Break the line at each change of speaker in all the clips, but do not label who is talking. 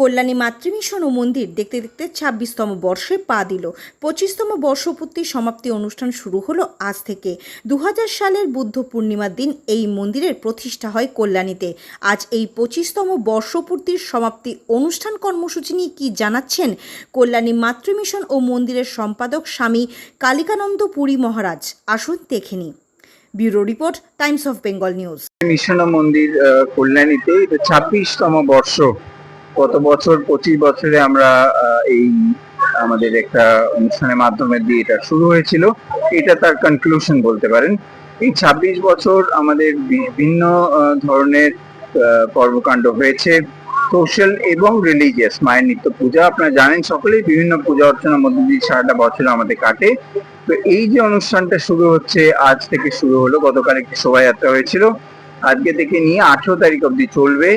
কল্যাণী মাতৃমিশন ও মন্দির দেখতে দেখতে ছাব্বিশতম বর্ষে পা দিল। পঁচিশতম বর্ষপূর্তির সমাপ্তি অনুষ্ঠান শুরু হলো আজ থেকে। দু সালের বুদ্ধ পূর্ণিমার দিন এই মন্দিরের প্রতিষ্ঠা হয় কল্যাণীতে। আজ এই পঁচিশতম বর্ষপূর্তির সমাপ্তি অনুষ্ঠান কর্মসূচি নিয়ে কী জানাচ্ছেন কল্যাণী মাতৃমিশন ও মন্দিরের সম্পাদক স্বামী কালিকানন্দ পুরী মহারাজ? আসুন দেখে নিই। Bureau report, Times of Bengal news.
Mission মন্দির কল্যাণীতে ছাব্বিশতম বর্ষ। গত বছর পঁচিশ বছরে আমরা এই আমাদের একটা অনুষ্ঠানের মাধ্যমে দিয়ে এটা শুরু হয়েছিল। এটা তার কনক্লুশন বলতে পারেন। এই ছাব্বিশ বছর আমাদের বিভিন্ন ধরনের কর্মকাণ্ড হয়েছে। সোশ্যাল এবং রিলিজিয়াস মায়ের নিত্য পূজা। আপনারা জানেন সকলেই বিভিন্ন পূজা অর্চনার মধ্যে দিয়ে সারাটা বছর আমাদের কাটে। তো এই যে অনুষ্ঠানটা শুরু হচ্ছে, আজ থেকে শুরু হলো। গতকাল একটি শোভাযাত্রা হয়েছিল। আজকে থেকে নিয়ে আঠেরো তারিখ অবধি চলবে।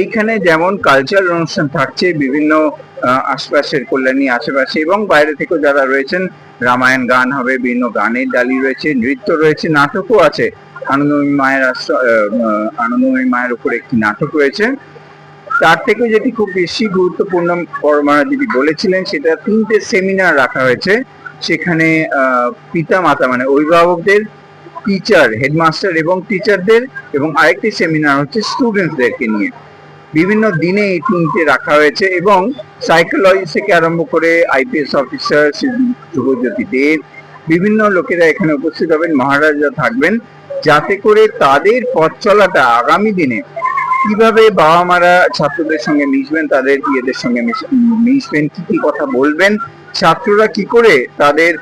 এইখানে যেমন কালচারাল অনুষ্ঠান থাকছে, বিভিন্ন আশপাশের কল্যাণী আশেপাশে এবং বাইরে থেকেও যারা রয়েছেন, রামায়ণ গান হবে, বিভিন্ন গানের ডালি রয়েছে, নৃত্য রয়েছে, নাটকও আছে। আনন্দময়ী মায়ের আনন্দময়ী মায়ের উপর একটি নাটক রয়েছে। তার থেকে যেটি খুব বেশি গুরুত্বপূর্ণ পরমারা যেটি বলেছিলেন, সেটা তিনটে সেমিনার রাখা হয়েছে। সেখানে পিতা মাতা মানে অভিভাবকদের টিচার হেডমাস্টার এবং টিচারদের এবং আরেকটি সেমিনার হচ্ছে স্টুডেন্টদেরকে নিয়ে। বিভিন্ন দিনে এই তিনটে রাখা হয়েছে এবং সাইকোলজি থেকে আরম্ভ করে আইপিএস অফিসার শুভজ্যোতি দেব, বিভিন্ন লোকেরা এখানে উপস্থিত হবেন মহারাজা থাকবেন, যাতে করে তাদের পথ চলাটা আগামী দিনে কীভাবে বাবা মারা ছাত্রদের সঙ্গে মিশবেন, তাদের ইয়েদের সঙ্গে মিশ- মিশবেন, কি কি কথা বলবেন, ছাত্ররা কি করে তাদের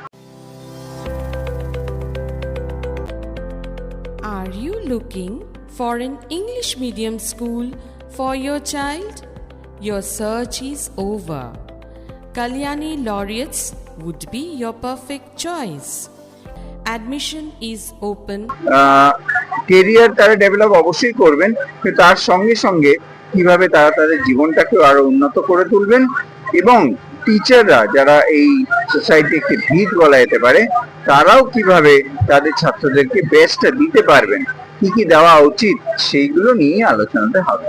Are you looking for an English medium school? For your child? Your search is over. Kalyani Laureates would be your perfect choice. Admission is open
career তারা ডেভেলপ অবশ্যই করবেন, কিন্তু তার সঙ্গে সঙ্গে কীভাবে তারা তাদের জীবনটাকে আরও উন্নত করে তুলবেন এবং টিচাররা যারা এই সোসাইটি একটি ভিত বলা যেতে পারে, তারাও কীভাবে তাদের ছাত্রদেরকে বেস্টটা দিতে পারবেন কি কি দেওয়া উচিত সেইগুলো নিয়ে আলোচনাতে হবে।